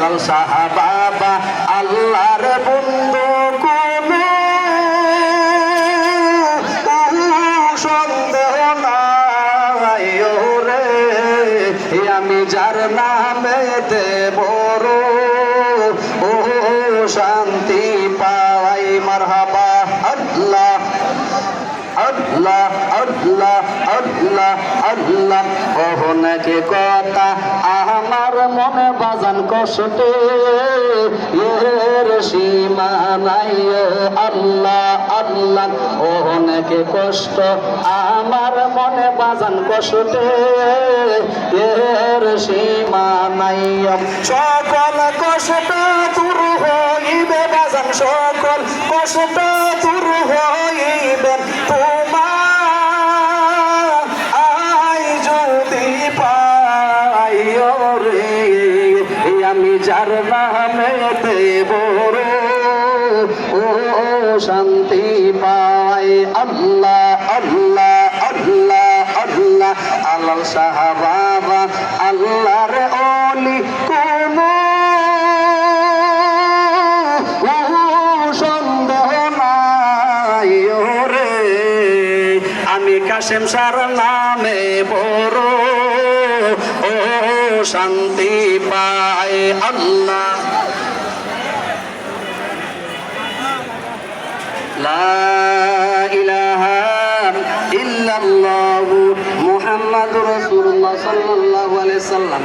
আল্লাহ সাহাবাবা, আল্লাহর বন্ধু কোনো? সন্দেহ নাই ওরে, আমি যার নামে দেবর ও শান্তি পাই মারহাবা, আল্লাহ আল্লাহ আল্লাহ আল্লাহ আল্লাহ। অহনাকে কথা আমার মনে বাজান কষ্টে। এর সীমা নাই আল্লাহ আল্লাহ। অনেকে কষ্ট। আমার মনে বাজান কষ্টে। এর সীমা নাই সকল কষ্ট দূর হইবে বাজান, সকল কষ্ট দূর হইবে। রে আমি যার নামে দেব রে, ও শান্তি পাই আল্লাহ আল্লাহ আল্লাহ আল্লাহ। আল্লাহ সাহাবাবা আল্লাহর অলি কোনো। সন্দেহ নাই ওরে। আমি কাশেম সার নামে বড়। শান্তি পায় আল্লাহ। লা ইলাহা ইল্লাল্লাহু মুহাম্মাদুর রাসূলুল্লাহ সাল্লাম।